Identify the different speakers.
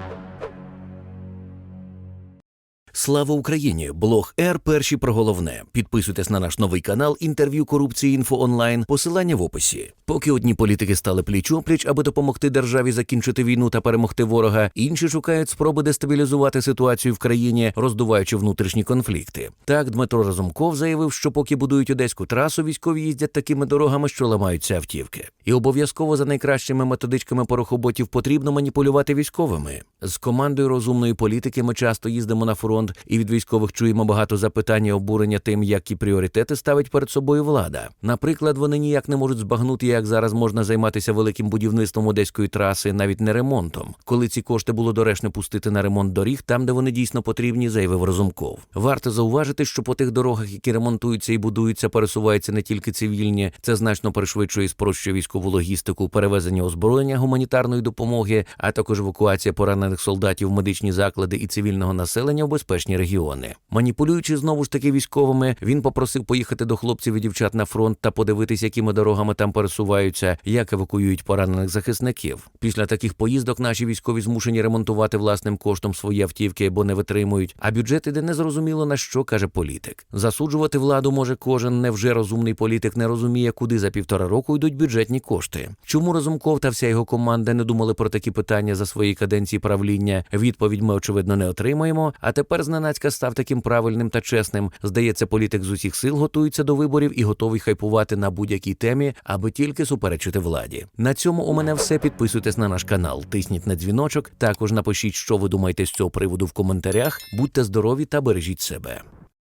Speaker 1: Thank you. Слава Україні! Блог Р. Перші про головне. Підписуйтесь на наш новий канал інтерв'ю корупції інфо онлайн. Посилання в описі. Поки одні політики стали пліч опліч, аби допомогти державі закінчити війну та перемогти ворога, інші шукають спроби дестабілізувати ситуацію в країні, роздуваючи внутрішні конфлікти. Так, Дмитро Разумков заявив, що поки будують одеську трасу, військові їздять такими дорогами, що ламаються автівки. І обов'язково за найкращими методичками порохоботів потрібно маніпулювати військовими. З командою розумної політики ми часто їздимо на фронт, і від військових чуємо багато запитань і обурення тим, які пріоритети ставить перед собою влада. Наприклад, вони ніяк не можуть збагнути, як зараз можна займатися великим будівництвом одеської траси, навіть не ремонтом, коли ці кошти було доречно пустити на ремонт доріг там, де вони дійсно потрібні, заявив Разумков. Варто зауважити, що по тих дорогах, які ремонтуються і будуються, пересуваються не тільки цивільні, це значно пришвидшує і спрощує військову логістику, перевезення озброєння гуманітарної допомоги, а також евакуація поранених солдатів медичні заклади і цивільного населення в безпечні регіони. Маніпулюючи знову ж таки військовими, він попросив поїхати до хлопців і дівчат на фронт та подивитись, якими дорогами там пересуваються, як евакуюють поранених захисників. Після таких поїздок наші військові змушені ремонтувати власним коштом свої автівки, бо не витримують. А бюджет іде незрозуміло на що каже політик. Засуджувати владу може кожен. Невже розумний політик не розуміє, куди за півтора року йдуть бюджетні кошти? Чому Разумков та вся його команда не думали про такі питання за свої каденції правління? Відповідь ми очевидно не отримаємо. А тепер зненацька став таким правильним та чесним. Здається, політик з усіх сил готується до виборів і готовий хайпувати на будь-якій темі, аби тільки суперечити владі. На цьому у мене все. Підписуйтесь на наш канал, тисніть на дзвіночок. Також напишіть, що ви думаєте з цього приводу в коментарях. Будьте здорові та бережіть себе.